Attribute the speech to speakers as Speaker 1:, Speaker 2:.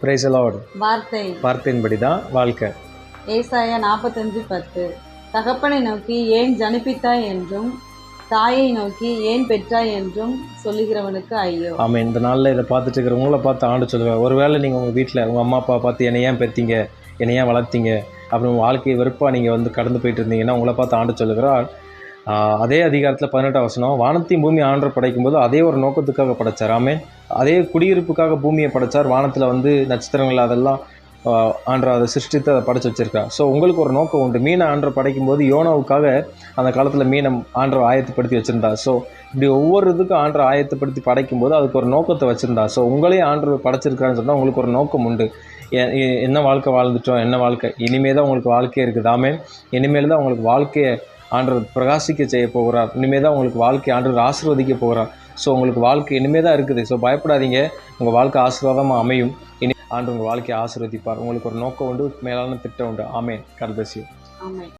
Speaker 1: Price Lord
Speaker 2: வார்த்தை.
Speaker 1: வார்த்தையின்படி தான் வாழ்க்கை
Speaker 2: ஏசாயா நாற்பத்தஞ்சு பத்து. தகப்பனை நோக்கி ஏன் ஜனிப்பித்தாய் என்றும் தாயை நோக்கி ஏன் பெற்றாய் என்றும் சொல்லுகிறவனுக்கு ஐயோ.
Speaker 1: ஆமாம் இந்த நாளில் இதை பார்த்துட்டு இருக்கிற உங்களை பார்த்து ஆண்டு சொல்லுவேன் ஒருவேளை நீங்கள் உங்கள் வீட்டில் உங்கள் அம்மா அப்பா பார்த்து என்னை ஏன் பெற்றீங்க என்னை ஏன் வளர்த்தீங்க? அப்புறம் வாழ்க்கையை வெறுப்பாக நீங்கள் வந்து கடந்து போயிட்டு இருந்தீங்கன்னா உங்களை பார்த்து ஆண்டு சொல்லுகிறார். அதே அதிகாரத்தில் பதினெட்டாம் வசனம் வானத்தையும் பூமி ஆண்டர் படைக்கும்போது அதே ஒரு நோக்கத்துக்காக படைச்சார். ஆமே அதே குடியிருப்புக்காக பூமியை படைச்சார். வானத்தில் வந்து நட்சத்திரங்கள் அதெல்லாம் ஆண்டர் அதை சிருஷ்டித்து அதை படைச்சு வச்சுருக்கா ஸோ உங்களுக்கு ஒரு நோக்கம் உண்டு. மீனை ஆண்டர் படைக்கும்போது யோனாவுக்காக அந்த காலத்தில் மீனை ஆண்டர் ஆயத்துப்படுத்தி வச்சுருந்தா ஸோ இப்படி ஒவ்வொரு இதுக்கும் ஆண்டர் படைக்கும் படைக்கும்போது அதுக்கு ஒரு நோக்கத்தை வச்சுருந்தா ஸோ உங்களையும் ஆண்டர் படைச்சிருக்காருன்னு சொன்னால் உங்களுக்கு ஒரு நோக்கம் உண்டு. என்ன வாழ்க்கை வாழ்ந்துட்டோம் என்ன வாழ்க்கை? இனிமேல் தான் உங்களுக்கு வாழ்க்கையே இருக்குதாமே இனிமேல் தான் உங்களுக்கு வாழ்க்கையை ஆண்டவர் பிரகாசிக்க செய்ய போகிறார். இனிமேல் தான் உங்களுக்கு வாழ்க்கை ஆண்டவர் ஆசீர்வதிக்க போகிறார். ஸோ உங்களுக்கு வாழ்க்கை இனிமேல் தான் இருக்குது. ஸோ பயப்படாதீங்க. உங்கள் வாழ்க்கை ஆசீர்வாதமாக அமையும். இனி ஆண்டு உங்கள் வாழ்க்கையை ஆசீர்வதிப்பார். உங்களுக்கு ஒரு நோக்கம் உண்டு மேலான திட்டம் உண்டு. ஆமே கர்தசியம்